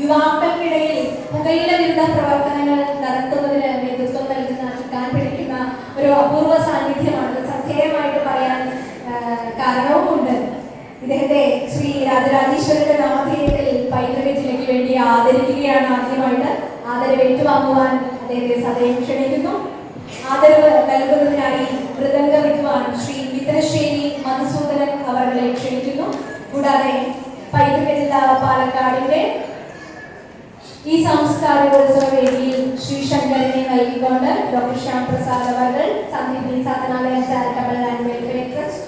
യുവാക്കൾക്കിടയിൽ പുകയില വിരുദ്ധ പ്രവർത്തനങ്ങൾ നടത്തുന്നതിന് നേതൃത്വം നൽകുന്ന ചുക്കാൻ പിടിക്കുന്ന ഒരു അപൂർവ സാന്നിധ്യമാണ് ശ്രദ്ധേയമായിട്ട് പറയാൻ കാരണവുമുണ്ട്. ഇദ്ദേഹത്തെ ശ്രീ രാജരാജേശ്വരന്റെ നാമധേയത്തിൽ പൈതൃക ജില്ലയ്ക്ക് വേണ്ടി ആദരിക്കുകയാണ് ആദ്യമായിട്ട്. ആദരവ് ഏറ്റുവാങ്ങുവാൻ അദ്ദേഹത്തെ സദയം ക്ഷണിക്കുന്നു. ആദരവ് നൽകുന്നതിനായി മൃദംഗ വിദ്വാൻ ശ്രീ വിത്തനശ്ശേരി മധുസൂദനൻ അവരെ ക്ഷണിക്കുന്നു. കൂടാതെ പൈതൃക ജില്ലാ പാലക്കാടിന്റെ ഈ സാംസ്കാരികോത്സവ വേദിയിൽ ശ്രീ ശങ്കരനെ നൽകിക്കൊണ്ട് doctor Shyam Prasad our Sandeep Sathyanarayana charitable and welfare trust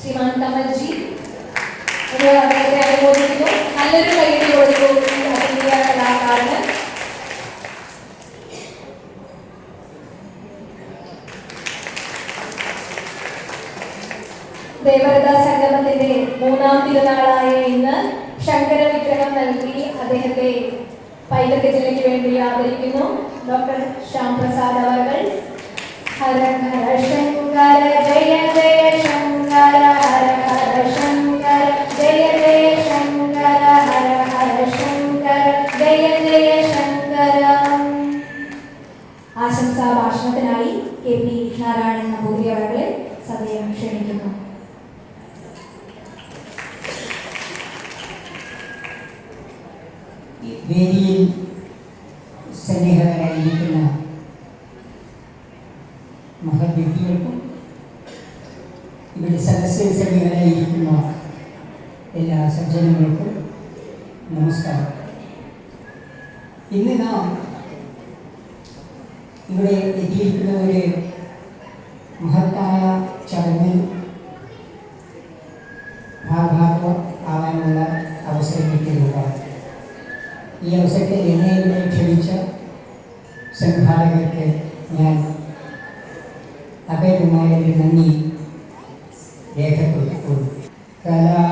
Shriman Kamalji. നല്ലൊരു കൈയ്യടി കലാകാരന്. ദേവരദാ സംഗമത്തിന്റെ മൂന്നാം തിരുനാളായ ഇന്ന് ശങ്കര വിഗ്രഹം നൽകി അദ്ദേഹത്തെ പൈതൃക ജില്ലയ്ക്ക് വേണ്ടി ആദരിക്കുന്നു. ഡോക്ടർ ശ്യാം പ്രസാദ് അവർ ഹര ഇവിടെ സദസ്സിൽ സന്നിഹിതരായിരിക്കുന്ന എല്ലാ സജ്ജനങ്ങൾക്കും നമസ്കാരം. ഇന്ന് നാം ഇവിടെ എത്തിയിരിക്കുന്ന 哎呀。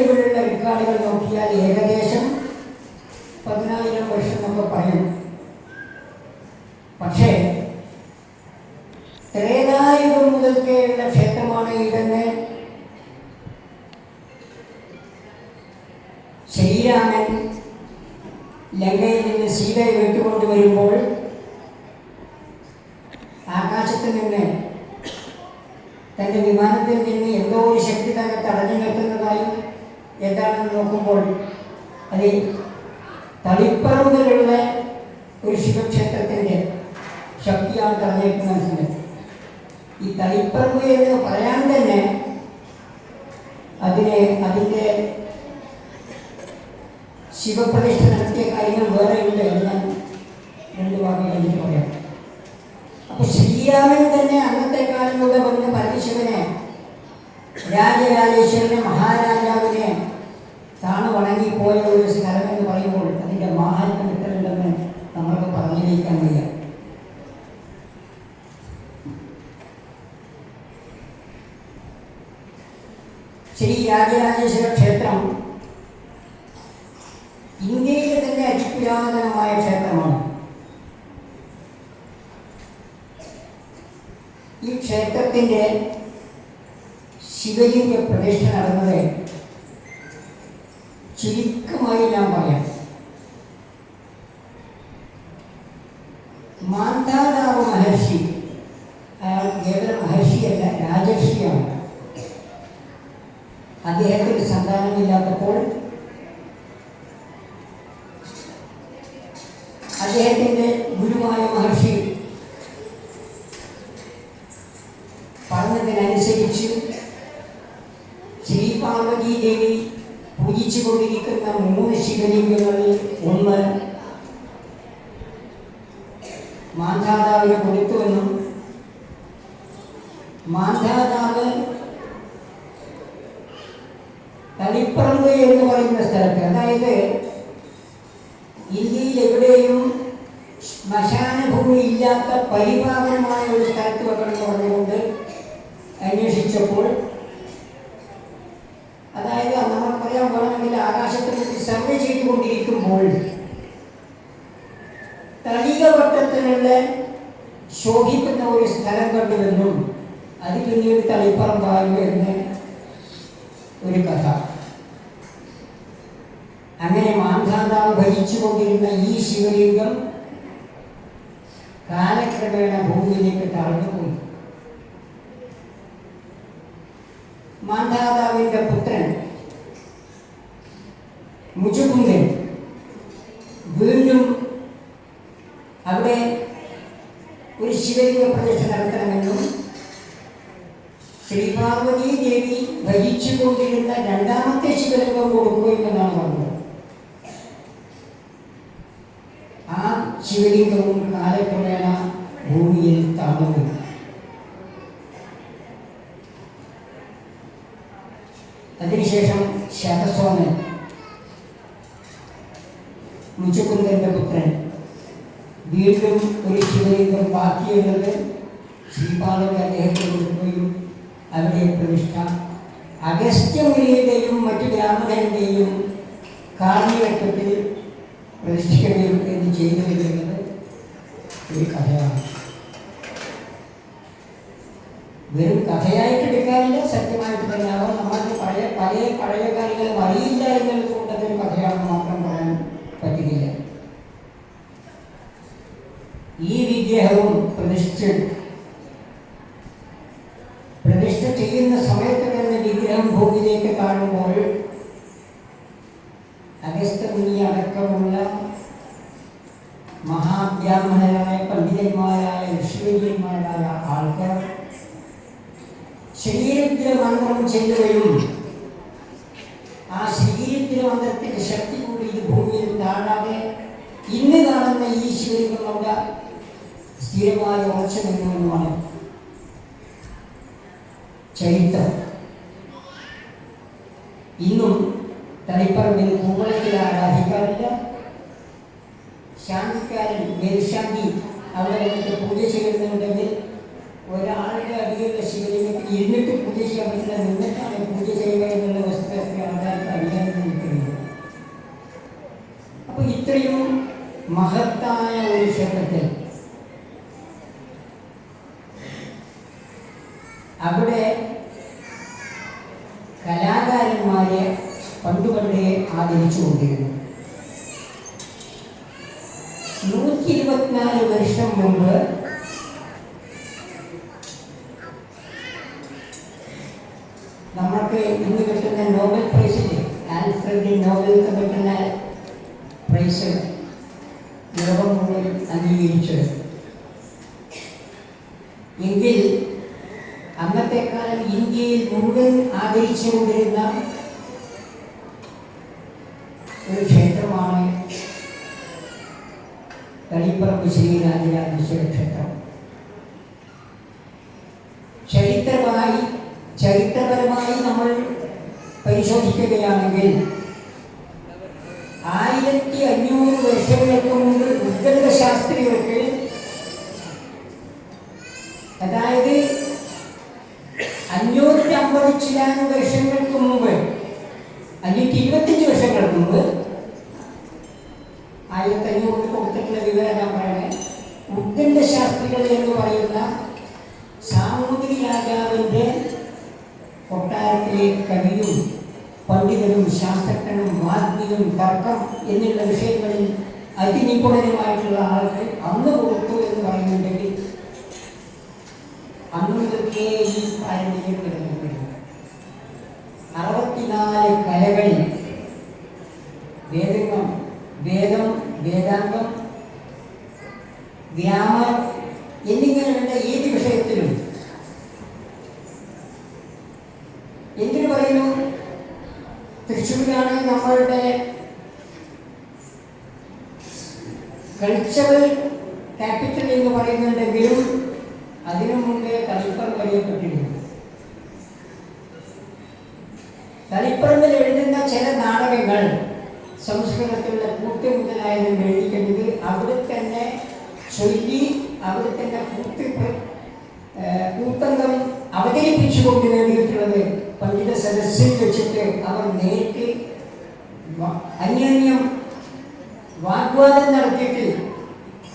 ഇന്ന് വിക്കാളികൾ നോക്കിയാൽ ഏകദേശം പതിനായിരം വർഷം എന്നൊക്കെ പറയും. പക്ഷേ ത്രേതായുഗം മുതൽക്കേയുള്ള ക്ഷേത്രമാണ് ഇതെന്ന് ശ്രീരാമൻ ലങ്കയിൽ നിന്ന് സീതയെ വിട്ടുകൊണ്ട് വരുമ്പോൾ ആകാശത്ത് നിന്ന് തന്റെ വിമാനത്തിൽ നിന്ന് എന്തോ ഒരു ശക്തി തന്നെ തടഞ്ഞു നിർത്തുന്നതായി എന്താണെന്ന് നോക്കുമ്പോൾ അത് തളിപ്പറമ്പിലുള്ള ഒരു ശിവക്ഷേത്രത്തിന്റെ ശക്തിയാണ് തടഞ്ഞേക്ക് മനസ്സിലായി ഈ തളിപ്പറമ്പ് എന്ന് പറയാൻ തന്നെ അതിനെ അതിന്റെ ശിവപ്രതിഷ്ഠ നടത്തിയ കാര്യങ്ങൾ വേറെ ഉണ്ട് എന്ന് രണ്ട് വാക്കുകൾ എനിക്ക് പറയാം. അപ്പൊ ശ്രീരാമൻ തന്നെ അന്നത്തെ കാലം വന്ന് പരമശിവനെ രാജരാജേശ്വരനെ മഹാരാജാവിനെ ചാണ് വണങ്ങിപ്പോയ ഒരു സ്ഥലം എന്ന് പറയുമ്പോൾ അതിന്റെ മാഹാത്മ്യം കിട്ടലുണ്ടെന്ന് നമ്മൾക്ക് പറഞ്ഞിരിക്കാൻ വയ്യ. ശ്രീ രാജരാജേശ്വര ക്ഷേത്രം ഇന്ത്യയിലെ തന്നെ അതിപുരാതനമായ ക്ഷേത്രമാണ്. ഈ ക്ഷേത്രത്തിന്റെ ശിവലിംഗ പ്രതിഷ്ഠ നടന്നത് അദ്ദേഹത്തിന് സന്താനമില്ലാത്തപ്പോൾ തളിപ്പറമ്പ് എന്ന് പറയുന്ന സ്ഥലത്ത്. അതായത് ഇന്ത്യയിൽ എവിടെയും ശ്മശാനഭൂമി ഇല്ലാത്ത പരിപാവനമായ ഒരു സ്ഥലത്ത് വെക്കണം പറഞ്ഞുകൊണ്ട് അന്വേഷിച്ചപ്പോൾ അതായത് നമ്മൾ പറയാൻ വേണമെങ്കിൽ ആകാശത്തെ കുറിച്ച് സർവേ ചെയ്തുകൊണ്ടിരിക്കുമ്പോൾ തളികവട്ടത്തിനുള്ള ശോഭിക്കുന്ന ഒരു സ്ഥലം കണ്ടുവെന്നും അത് പിന്നീട് തളിപ്പറമ്പായി എന്ന് ഒരു കഥ. ഭരിച്ചു ഭരിച്ചുകൊണ്ടിരുന്ന ഈ ശിവലിംഗം കാലക്രമേണ ഭൂമിയിലേക്ക് താഴ്ന്നുപോയി മാന്ധാതാവിന്റെ പുത്രൻ മുജുകുന്ദൻ വീണ്ടും അവിടെ ഒരു ശിവലിംഗ പ്രതിഷ്ഠ നടത്തണമെന്നും ശ്രീ പാർവതി ദേവി ഭരിച്ചുകൊണ്ടിരുന്ന രണ്ടാമത്തെ ശിവലിംഗം കൊടുക്കുമെന്നാണ് പറഞ്ഞത് ആ ശിവലിംഗവും കാലക്രമേണ ഭൂമിയിൽ താണു അതിനുശേഷം ശതസോമൻ മുച്ചക്കുന്ദന്റെ പുത്രൻ. വീണ്ടും ഒരു ശിവലിംഗം ബാക്കിയുള്ളത് ശ്രീപാദന്റെ അദ്ദേഹത്തെ കൊടുക്കുകയും അവിടെ പ്രതിഷ്ഠ അഗസ്ത്യമുനിയുടെയും മറ്റു ബ്രാഹ്മണരുടെയും കാർണികത്വത്തിൽ ഒരു കഥയാണ്. വെറും കഥയായിട്ട് എടുക്കാറില്ല സത്യമായിട്ട് തന്നെ. അവർ നമ്മൾക്ക് പഴയ പഴയ പഴയ കാര്യങ്ങൾ അറിയില്ല എന്നുള്ളത് കൊണ്ട് അതൊരു കഥയാണെന്ന് മാത്രം പറയാൻ പറ്റുകയില്ല ഈ വിഗ്രഹവും പ്രതിഷ്ഠിച്ച് ആൾക്കാർ ശരീരത്തിലെ മന്ത്രം ചെല്ലുകയും ആ ശരീരത്തിലെ മന്ത്രത്തിന്റെ ശക്തി കൂടി ഇത് ഭൂമിയിൽ താഴാതെ ഇന്ന് കാണുന്ന ഈ അവിടെ സ്ഥിരമായി ഉറച്ചു നിന്നുവെന്നുമാണ് ചരിത്രം. ഇന്നും തളിപ്പറമ്പിൽ കൂവളത്തിൽ ആരാധിക്കാറില്ല ശാന്തിക്കാരൻ മേൽശാന്തി അവിടെ പൂജ ചെയ്യുന്നുണ്ടെങ്കിൽ ഒരാളുടെ അടിയിലുള്ള ശിവലിംഗത്തിൽ ഇരുന്നിട്ട് പൂജ ചെയ്യാൻ പറ്റില്ല. നിന്നിട്ടാണ് പൂജ ചെയ്യുക എന്നുള്ള വസ്തുതയൊക്കെ ആൾക്കാർക്ക് അറിയാൻ നിൽക്കുന്നത് അപ്പൊ ഇത്രയും മഹത്തായ ഒരു ക്ഷേത്രത്തിൽ അവിടെ കലാകാരന്മാരെ പണ്ടുപണ്ടേ ആദരിച്ചുകൊണ്ടിരുന്നു നൂറ്റി ഇരുപത്തിനാല് വർഷം മുമ്പ് നമുക്ക് ഇന്ന് കിട്ടുന്ന നോബൽ പ്രൈസില്ലേ നോബലിന് കിട്ടുന്ന പ്രൈസ് ലോകം മുഴുവൻ അംഗീകരിച്ചത് എങ്കിൽ അന്നത്തെ ഇന്ത്യയിൽ മുഴുവൻ ആദരിച്ചുകൊണ്ടിരുന്ന ഒരു ക്ഷേത്രമാണ് തളിപ്പറമ്പ് ശ്രീരാജരാജേശ്വര ക്ഷേത്രം. ചരിത്രമായി ചരിത്രപരമായി നമ്മൾ പരിശോധിക്കുകയാണെങ്കിൽ ആയിരത്തി അഞ്ഞൂറ് വർഷങ്ങൾക്ക് മുമ്പ് ഉദ്ഗത ശാസ്ത്രികൾക്ക് അതായത് അഞ്ഞൂറ്റി അമ്പത് ഒരുപാട് ചില വർഷങ്ങൾക്ക് മുമ്പ് അഞ്ഞൂറ്റി ഇരുപത്തഞ്ച് വർഷങ്ങൾക്ക് മുമ്പ് ആയിരത്തി അഞ്ഞൂറ് കൊടുത്തിട്ടുള്ള വിവരം ഞാൻ പറയണേ ഉദ്ദണ്ഡ ശാസ്ത്രികൾ എന്ന് പറയുന്ന സാമൂതിരി രാജാവിന്റെ കൊട്ടാരത്തിലെ കവിയും പണ്ഡിതനും ശാസ്ത്രജ്ഞനും വാഗ്മിയും തർക്കം എന്നുള്ള വിഷയങ്ങളിൽ അതിനിപുണരുമായിട്ടുള്ള ആൾക്ക് അന്ന് കൊടുത്തു എന്ന് പറയുന്നുണ്ടെങ്കിൽ അന്ന് മുതൽക്കേ ഈ പാരമ്പര്യം ചില നാടകങ്ങൾ സംസ്കൃതത്തിലുള്ള കൂട്ടി മുതലായതും എഴുതിക്കുന്നത് അവിടെ തന്നെ ചൊല്ലി അവിടെ തന്നെ കൂട്ടി കൂട്ടംഗം അവതരിപ്പിച്ചുകൊണ്ട് നേടിയിട്ടുള്ളത് പണ്ഡിത സദസ്സിൽ വെച്ചിട്ട് അവർ നേരിട്ട് അന്യോന്യം വാഗ്വാദം നടത്തിയിട്ട്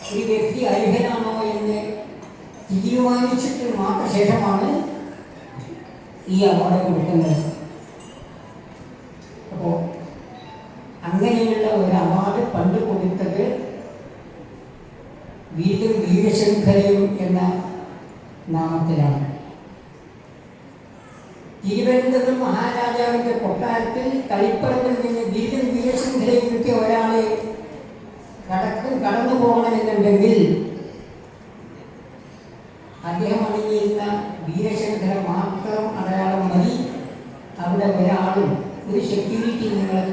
ഒരു വ്യക്തി അർഹനാണോ എന്ന് തീരുമാനിച്ചിട്ട് മാത്രം ശേഷമാണ് ഈ അവാർഡ് കൊടുക്കുന്നത് അപ്പോൾ അങ്ങനെയുള്ള ഒരു അവാർഡ് പണ്ട് കൊടുത്തത് വീണ്ടും വീരശൃംഖലയും എന്ന നാമത്തിലാണ്. തിരുവനന്തപുരം മഹാരാജാവിന്റെ കൊട്ടാരത്തിൽ കളിപ്പറമ്പിൽ നിന്ന് വീണ്ടും വീരശൃംഖലയും കിട്ടിയ ഒരാളെ കടക്കും കടന്നു പോകണമെന്നുണ്ടെങ്കിൽ അദ്ദേഹം അണിഞ്ഞിരുന്ന വീരശൃംഖല മാത്രം അടയാളം മതി. അവിടെ ഒരാളും ഒരു സെക്യൂരിറ്റി നിങ്ങൾ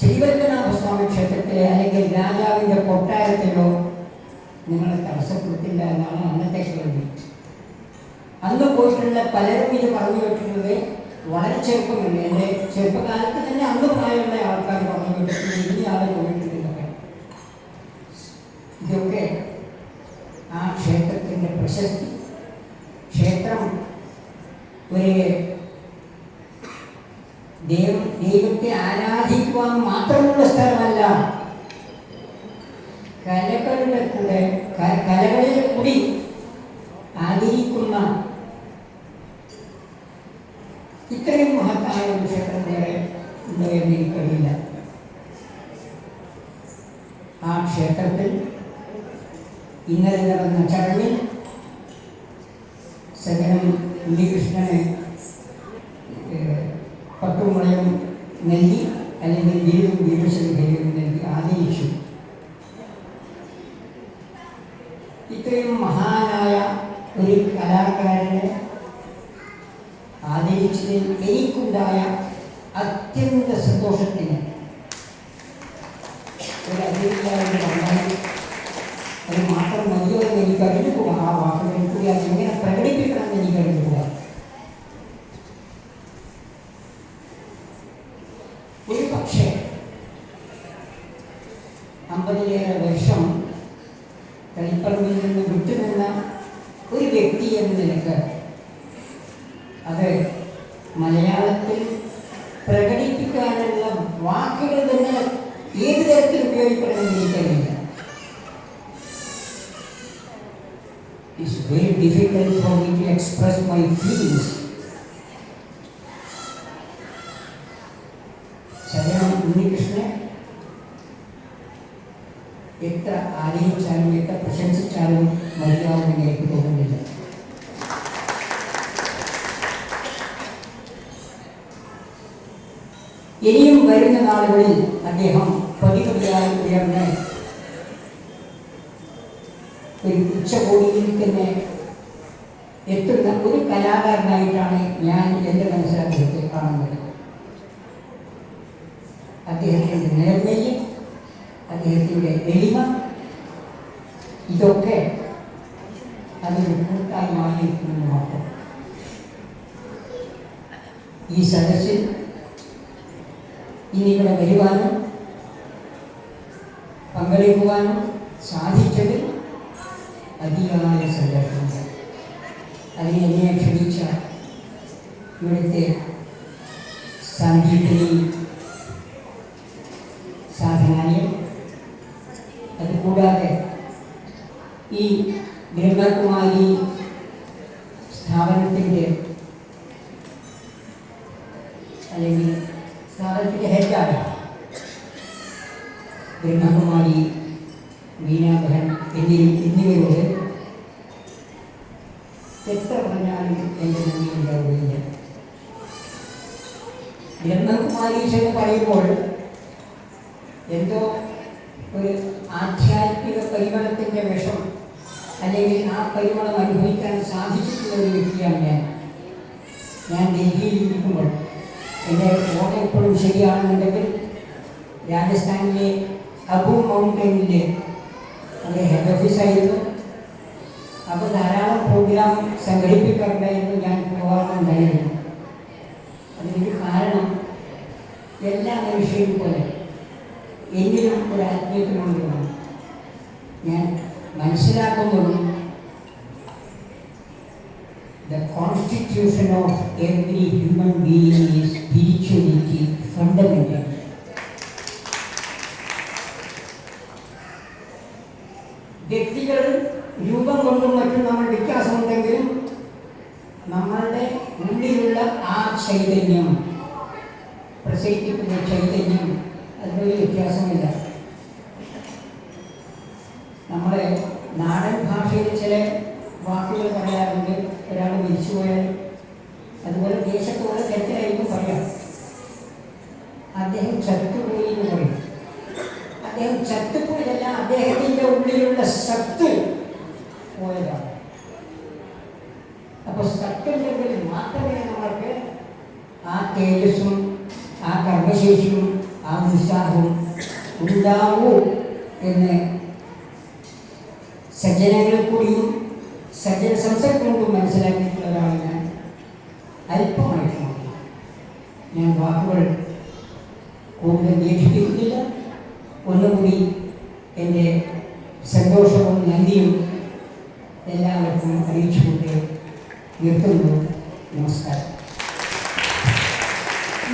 ശ്രീപത്മനാഭസ്വാമി ക്ഷേത്രത്തിലെ അല്ലെങ്കിൽ രാജാവിന്റെ കൊട്ടാരത്തിലോ നിങ്ങളെ തടസ്സപ്പെടുത്തില്ല എന്നാണ് അന്നത്തെ കേൾവി അന്ന് പോയിട്ടുള്ള പലരും ഇത് പറഞ്ഞു കേട്ടിട്ടുള്ളത് വളരെ ചെറുപ്പമുണ്ട്. എന്റെ ചെറുപ്പകാലത്ത് തന്നെ അന്ന് പ്രായമുള്ള ആൾക്കാർ പറഞ്ഞു കേട്ടിട്ടുണ്ട്. ഇനി ആളെ പോയിട്ടുണ്ടെന്നൊക്കെ ഇതൊക്കെ ആ ക്ഷേത്രത്തിന്റെ പ്രശസ്തി. ക്ഷേത്രം ഒരു ദൈവം ദൈവത്തെ ആരാധിക്കുവാൻ മാത്രമുള്ള സ്ഥലമല്ല കലകളുടെ കൂടെ ക- കലകളിൽ കൂടി ആദരിക്കുന്ന ഇത്രയും മഹത്തായ ഒരു ക്ഷേത്രം വേറെ ഉണ്ടോ എന്ന് എനിക്കറിയില്ല. ആ ക്ഷേത്രത്തിൽ ഇന്നലെ നടന്ന ചടങ്ങിൽ സകലം ഉണ്ണികൃഷ്ണനെ ഏഹ്, പട്ടുമുളയും നൽകി അല്ലെങ്കിൽ വീടും വീരശൃംഖലയും നൽകി ആദരിച്ചു. ഇത്രയും മഹാനായ ഒരു കലാകാരനെ ആദരിച്ചതിൽ എനിക്കുണ്ടായ അത്യന്ത സന്തോഷത്തിന് ഒരു അതിഥിയായിട്ട് വന്നാൽ അത് മാത്രം മതിയോ എന്ന് എനിക്ക് അറിഞ്ഞുകൂടാ ആ വാക്കുകളിൽ കൂടി അത് എങ്ങനെ പ്രകടിപ്പിക്കണം എന്ന് ഒരു വ്യക്തി എന്ന നിലയ്ക്ക് തരത്തിൽ ഉപയോഗിക്കണമെന്ന് എനിക്കറിയില്ല It's very difficult for me to express my feelings. ശരണം ഉണ്ണികൃഷ്ണൻ എത്ര ആദരിച്ചാലും എത്ര പ്രശംസിച്ചാലും മതിയാവുമെന്ന് എനിക്ക് തോന്നുന്നില്ല ഇനിയും വരുന്ന നാളുകളിൽ അദ്ദേഹം പതിപതിയായി ഉയർന്ന് ഒരു ഉച്ചകോടിയിൽ തന്നെ എത്തുന്ന ഒരു കലാകാരനായിട്ടാണ് ഞാൻ എന്റെ മനസ്സിലാക്കിയത് കാണുന്നത്. അദ്ദേഹത്തിന്റെ നേർമയും അദ്ദേഹത്തിന്റെ എളിമ ഇതൊക്കെ അതൊരു കൂട്ടായി മാറിയിരിക്കുന്നു മാത്രം. ഈ സദസ്സിൽ ഇനി ഇവിടെ വരുവാനും പങ്കെടുക്കുവാനും സാധിച്ചതിൽ അതിയായ സന്തോഷമുണ്ട് അതിനെ എന്നെ ക്ഷണിച്ച ഇവിടുത്തെ സംഗീതനി ബ്രഹ്മകുമാരി മീനാഭൻ എന്നിവ എന്നിവരോട് എത്ര പറഞ്ഞാലും എന്റെ നന്ദി ഉണ്ടാവുകയില്ല. ബ്രഹ്മകുമാരീസ് എന്ന് പറയുമ്പോൾ എന്തോ ഒരു ആധ്യാത്മിക പരിമളത്തിന്റെ വിഷം അല്ലെങ്കിൽ ആ പരിമളം അനുഭവിക്കാൻ സാധിച്ചിട്ടുള്ള ഒരു വ്യക്തിയാണ് ഞാൻ. ഞാൻ ഡൽഹിയിൽ ഇരിക്കുമ്പോൾ എന്റെ ഓർമ്മ എപ്പോഴും ശരിയാണെന്നുണ്ടെങ്കിൽ രാജസ്ഥാനിലെ അബു മൗണ്ടനിലെ. അവിടെ ഹെഡ് ഓഫീസായിരുന്നു അപ്പോൾ ധാരാളം പ്രോഗ്രാം സംഘടിപ്പിക്കാറുണ്ടായിരുന്നു. ഞാൻ പോകാറുണ്ടായിരുന്നു. അതിനൊരു കാരണം എല്ലാ മനുഷ്യരും പോലെ എന്നിലും ഒരു ആത്മീയത്തിനുള്ളതാണ് ഞാൻ മനസ്സിലാക്കുന്നതും The constitution of every human being ചൈതന്യം. പ്രസരിക്കുന്ന ചൈതന്യം. അതിനൊരു വ്യത്യാസമില്ല നമ്മുടെ നാടൻ ഭാഷയിൽ ചില വാക്കുകൾ പറയാറുണ്ട് ഒരാൾ മരിച്ചുപോയാൽ അതുപോലെ ദേശത്തോടെ തെറ്റായിരിക്കും പറയാം അദ്ദേഹം ചത്തുപോയി എന്ന് പറയും അദ്ദേഹം ചത്തുപോയതല്ല അദ്ദേഹത്തിന്റെ ഉള്ളിലുള്ള സത്ത് പോയതാണ് അപ്പോൾ സത്തുണ്ടെങ്കിൽ മാത്രമേ നമ്മൾക്ക് ആ തേജസ്സും ആ കർമ്മശേഷിയും ആ ഉത്സാഹവും ഉണ്ടാവൂ എന്ന് സജ്ജനങ്ങളിൽ കൂടിയും സജ്ജന കൊണ്ടും മനസ്സിലാക്കിയിട്ടുള്ളതാണ് ഞാൻ. അല്പമായിട്ട്. ഞാൻ വാക്കുകൾ കൂടുതൽ ദീക്ഷിക്കുന്നില്ല ഒന്നുകൂടി എന്റെ സന്തോഷവും നന്ദിയും എല്ലാവർക്കും അറിയിച്ചുകൊണ്ട് നിർത്തുന്നു. നമസ്കാരം.